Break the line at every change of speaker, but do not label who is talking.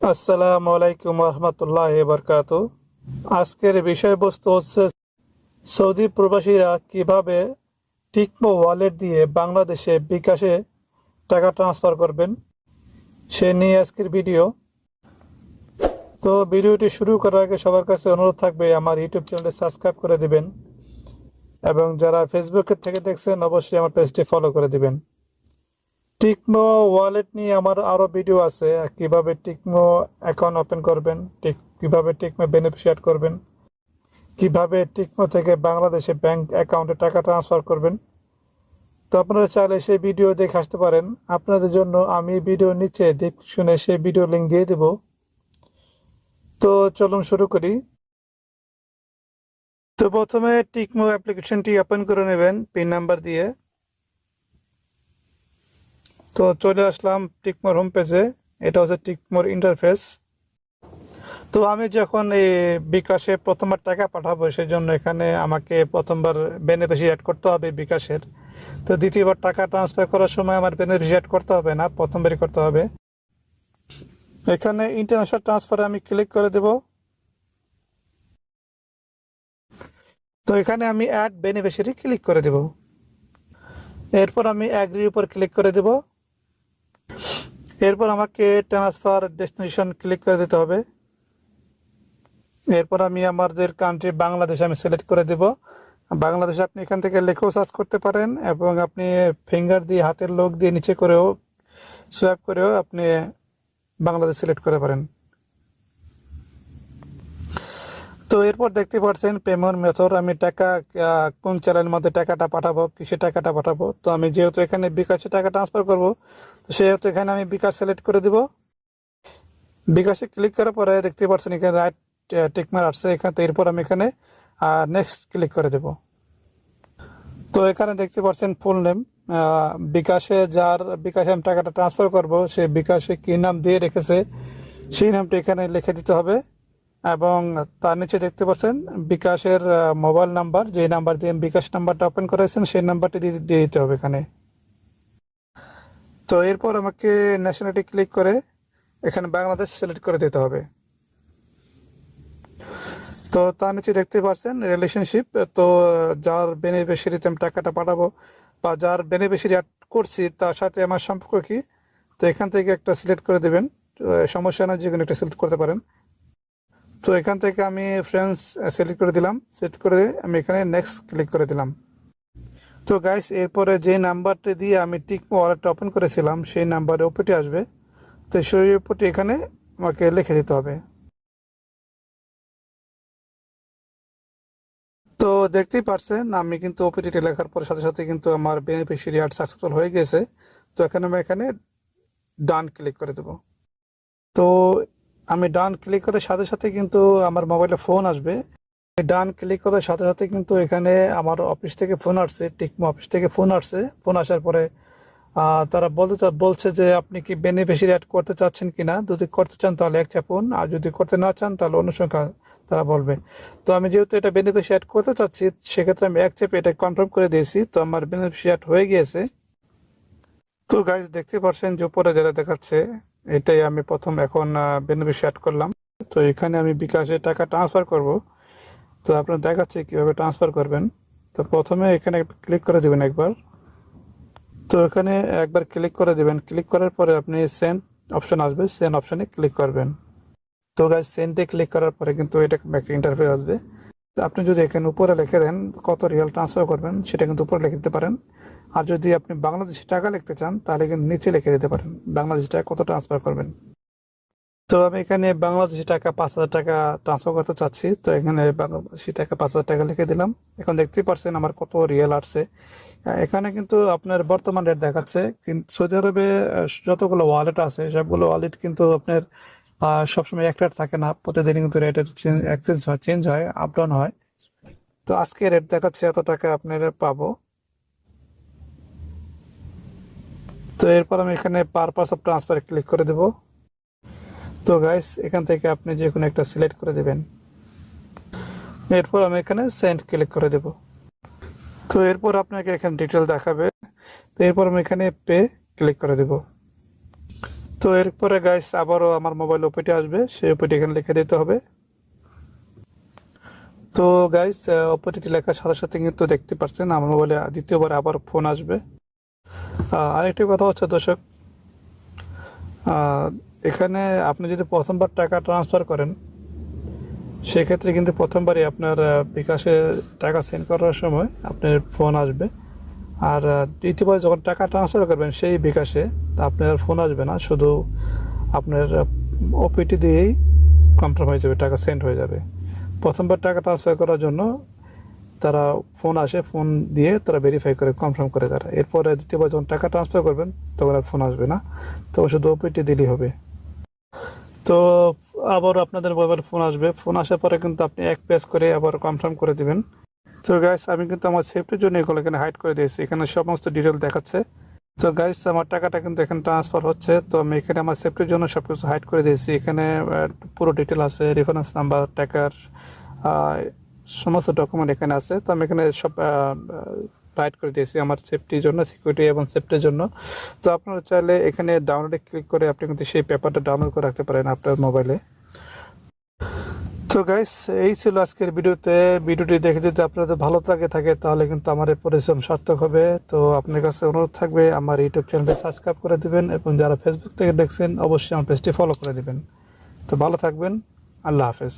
আসসালামু আলাইকুম রহমতুল্লাহ বরকাত আজকের বিষয়বস্তু হচ্ছে সৌদি প্রবাসীরা কীভাবে টিকমো ওয়ালেট দিয়ে বাংলাদেশে বিকাশে টাকা ট্রান্সফার করবেন, সে নিয়ে আজকের ভিডিও। তো ভিডিওটি শুরু করার আগে সবার কাছে অনুরোধ থাকবে, আমার ইউটিউব চ্যানেলটি সাবস্ক্রাইব করে দিবেন এবং যারা ফেসবুকের থেকে দেখছেন, অবশ্যই আমার পেজটি ফলো করে দিবেন। টিকমো ওয়ালেট নিয়ে আমার আরও ভিডিও আছে, কীভাবে টিকমো অ্যাকাউন্ট ওপেন করবেন ঠিক কীভাবে টিকমো বেনিফিশিয়ার করবেন, কীভাবে টিকমো থেকে বাংলাদেশে ব্যাংক অ্যাকাউন্টে টাকা ট্রান্সফার করবেন। তো আপনারা চাইলে সেই ভিডিও দেখে আসতে পারেন। আপনাদের জন্য আমি ভিডিও নিচে ডিসক্রিপশনে সেই ভিডিও লিঙ্ক দিয়ে দেব। তো চলুন শুরু করি। তো প্রথমে টিকমো অ্যাপ্লিকেশনটি ওপেন করে নেবেন পিন নাম্বার দিয়ে। তো চলে আসলাম টিকমোর হোম পেজে এটা হচ্ছে টিকমোর ইন্টারফেস তো আমি যখন এই বিকাশে প্রথমবার টাকা পাঠাবো সেই জন্য এখানে আমাকে প্রথমবার বেনিফিশিয়ারি অ্যাড করতে হবে বিকাশের। তো দ্বিতীয়বার টাকা ট্রান্সফার করার সময় আমার বেনিফিশিয়ারি অ্যাড করতে হবে না, প্রথমবারই করতে হবে। এখানে ইন্টারন্যাশনাল ট্রান্সফারে আমি ক্লিক করে দেব। তো এখানে আমি অ্যাড বেনিফিশিয়ারি ক্লিক করে দেব। এরপর আমি অ্যাগ্রির উপর ক্লিক করে দেব। এরপর আমাকে ট্রান্সফার ডেস্টিনেশন ক্লিক করে দিতে হবে। এরপর আমি আমাদের কান্ট্রি বাংলাদেশ আমি সিলেক্ট করে দেব। বাংলাদেশ আপনি এখান থেকে লেখেও সার্চ করতে পারেন এবং আপনি ফিঙ্গার দিয়ে, হাতের লোক দিয়ে নিচে করেও সোয়াপ করেও আপনি বাংলাদেশ সিলেক্ট করে পারেন। তো এরপর দেখতে পাচ্ছেন পেমেন্ট মেথড আমি টাকা কোন চ্যানেলের মধ্যে টাকাটা পাঠাবো কিসে টাকাটা পাঠাবো। তো আমি যেহেতু এখানে বিকাশে টাকা ট্রান্সফার করব, তো সেহেতু এখানে আমি বিকাশ সিলেক্ট করে দিব। বিকাশে ক্লিক করার পরে দেখতে পাচ্ছেন এখানে রাইট টিকমার আসছে এখানে তো এরপর আমি এখানে নেক্সট ক্লিক করে দেব। তো এখানে দেখতে পাচ্ছেন ফুল নেম বিকাশে যার, বিকাশে আমি টাকাটা ট্রান্সফার করব, সে বিকাশে কি নাম দিয়ে রেখেছে, সেই নামটা এখানে লিখে দিতে হবে। এবং তার নিচে দেখতে পাচ্ছেন বিকাশের মোবাইল নাম্বার যে নাম্বার দিয়ে বিকাশ নাম্বারটা ওপেন করেছেন সেই নাম্বারটি দিয়ে দিতে হবে এখানে। তো এরপর আমাকে ন্যাশনালিটি ক্লিক করে এখানে বাংলাদেশ সিলেক্ট করে দিতে হবে। তো তার নিচে দেখতে পাচ্ছেন রিলেশনশিপ তো যার বেনিফিশিয়ারিতে আমি টাকাটা পাঠাবো বা যার বেনিফিশিয়ারি অ্যাড করছি, তার সাথে আমার সম্পর্ক কি, তো এখান থেকে একটা সিলেক্ট করে দেবেন। সমস্যা না যে কোনো একটা সিলেক্ট করতে পারেন। তো এখান থেকে আমি ফ্রেন্ডস সিলেক্ট করে দিলাম। সিলেক্ট করে আমি এখানে নেক্সট ক্লিক করে দিলাম। তো গাইস এরপরে যে নাম্বারটি দিয়ে আমি টিক ওয়ালেটটা ওপেন করেছিলাম, সেই নাম্বারে ওপিটি আসবে। তো সেই ওপিটি এখানে আমাকে লিখে দিতে হবে। তো দেখতেই পারছেন, আমি কিন্তু ওপিটিটি লেখার পরে সাথে সাথে কিন্তু আমার বেনিফিশিয়ারি অ্যাড সাকসেসফুল হয়ে গেছে। তো এখানে আমি এখানে ডান ক্লিক করে দেব। তো আমি ডান ক্লিক করার সাথে সাথে কিন্তু আমার মোবাইলে ফোন আসবে। ডান ক্লিক করার সাথে সাথে কিন্তু এখানে আমার অফিস থেকে ফোন আসছে টিকমো অফিস থেকে ফোন আসছে। ফোন আসার পরে তারা বলতে বলছে যে আপনি কি বেনিফিশিয়ারি অ্যাড করতে চাচ্ছেন কিনা? যদি করতে চান তাহলে এক চাপুন, আর যদি করতে না চান তাহলে অন্য সংখ্যা তারা বলবে। তো আমি যেহেতু এটা বেনিফিশিয়ারি অ্যাড করতে চাচ্ছি, সেক্ষেত্রে আমি এক চেপে এটা কনফার্ম করে দিয়েছি। তো আমার বেনিফিশিয়ারি অ্যাড হয়ে গিয়েছে। তো গাইজ দেখতে পাচ্ছেন যে উপরে যেটা দেখাচ্ছে এটাই আমি প্রথম এখন বেনিফিশিয়ারি অ্যাড করলাম। তো এখানে আমি বিকাশে টাকা ট্রান্সফার করব। তো আপনার দেখাচ্ছে কীভাবে ট্রান্সফার করবেন। তো প্রথমে এখানে ক্লিক করে দেবেন একবার। তো এখানে একবার ক্লিক করে দেবেন। ক্লিক করার পরে আপনি সেন্ড অপশন আসবে। সেন্ড অপশনে ক্লিক করবেন। তো গাইজ সেন্টে ক্লিক করার পরে কিন্তু এটা একটা ইন্টারফেস আসবে। আপনি যদি এখানে উপরে লিখে দেন কত রিয়াল ট্রান্সফার করবেন, সেটা কিন্তু উপরে লিখে দিতে পারেন। আর যদি আপনি বাংলাদেশি টাকা লিখতে চান, তাহলে কিন্তু নিচে লিখে দিতে পারেন। বাংলাদেশি টাকা কত ট্রান্সফার করবেন? তো আমি এখানে বাংলাদেশি টাকা পাঁচ হাজার টাকা ট্রান্সফার করতে চাচ্ছি। তো এখানে বাংলাদেশি টাকা পাঁচ হাজার টাকা লিখে দিলাম। এখন দেখতেই পারছেন আমার কত রিয়েল আসছে। এখানে কিন্তু আপনার বর্তমান রেট দেখাচ্ছে। কিন্তু সৌদি আরবে যতগুলো ওয়ালেট আছে, সবগুলো ওয়ালেট কিন্তু আপনার সবসময় এক রেট থাকে না। প্রতিদিন কিন্তু রেটের এক্সচেঞ্জ হয় চেঞ্জ হয় আপ ডাউন হয়। তো আজকে রেট দেখাচ্ছে এত টাকা আপনার পাবো। তো এরপর আমি এখানে পারপাস অফ ট্রান্সফার ক্লিক করে দেব। তো গাইস এখান থেকে আপনি যে কোনো একটা সিলেক্ট করে দেবেন। এরপর আমি এখানে সেন্ড ক্লিক করে দেব। তো এরপর আপনাকে এখানে ডিটেল দেখাবে। তো এরপর আমি এখানে পে ক্লিক করে দেব। তো এরপরে গাইস আবারও আমার মোবাইল ওপিটি আসবে। সেই ওপিটি এখানে লিখে দিতে হবে। তো গাইস ওপিটি লেখার সাথে সাথে কিন্তু দেখতে পাচ্ছেন, আমার মোবাইলে দ্বিতীয়বার আবার ফোন আসবে। আরেকটি কথা হচ্ছে, দর্শক এখানে আপনি যদি প্রথমবার টাকা ট্রান্সফার করেন, সেক্ষেত্রে কিন্তু প্রথমবারই আপনার বিকাশে টাকা সেন্ড করার সময় আপনার ফোন আসবে। আর দ্বিতীয়বার যখন টাকা ট্রান্সফার করবেন, সেই বিকাশে আপনার ফোন আসবে না, শুধু আপনার ওপিটি দিয়েই কনফার্ম হয়ে যাবে, টাকা সেন্ড হয়ে যাবে। প্রথমবার টাকা ট্রান্সফার করার জন্য তারা ফোন আসে ফোন দিয়ে তারা ভেরিফাই করে কনফার্ম করে তারা। এরপরে দ্বিতীয়বার যখন টাকা ট্রান্সফার করবেন, তখন আর ফোন আসবে না। তো শুধু ওপিটি দিলেই হবে। তো আবার আপনাদের মোবাইল ফোন আসবে। ফোন আসার পরে কিন্তু আপনি এক পেজ করে আবার কনফার্ম করে দিবেন। তো গাইস আমি কিন্তু আমার সেফটির জন্য এগুলো এখানে হাইড করে দিয়েছি। এখানে সমস্ত ডিটেল দেখাচ্ছে। তো গাইস আমার টাকাটা কিন্তু এখানে ট্রান্সফার হচ্ছে। তো আমি এখানে আমার সেফটির জন্য সব কিছু হাইড করে দিয়েছি। এখানে পুরো ডিটেল আছে। রেফারেন্স নাম্বার টাকার সমস্ত ডকুমেন্ট এখানে আছে। তো আমি এখানে সব হাইড করে দিয়েছি আমার সেফটির জন্য সিকিউরিটি এবং সেফটির জন্য। তো আপনারা চাইলে এখানে ডাউনলোডে ক্লিক করে আপনি কিন্তু সেই পেপারটা ডাউনলোড করে রাখতে পারেন আপনার মোবাইলে তো গাইস এই ছিল আজকের ভিডিওতে। ভিডিওটি দেখে যদি আপনাদের ভালো লাগে থাকে, তাহলে কিন্তু আমার এই পরিশ্রম সার্থক হবে। তো আপনার কাছে অনুরোধ থাকবে, আমার ইউটিউব চ্যানেলটি সাবস্ক্রাইব করে দিবেন এবং যারা ফেসবুক থেকে দেখছেন, অবশ্যই আমার পেজটি ফলো করে দিবেন। তো ভালো থাকবেন। আল্লাহ হাফেজ।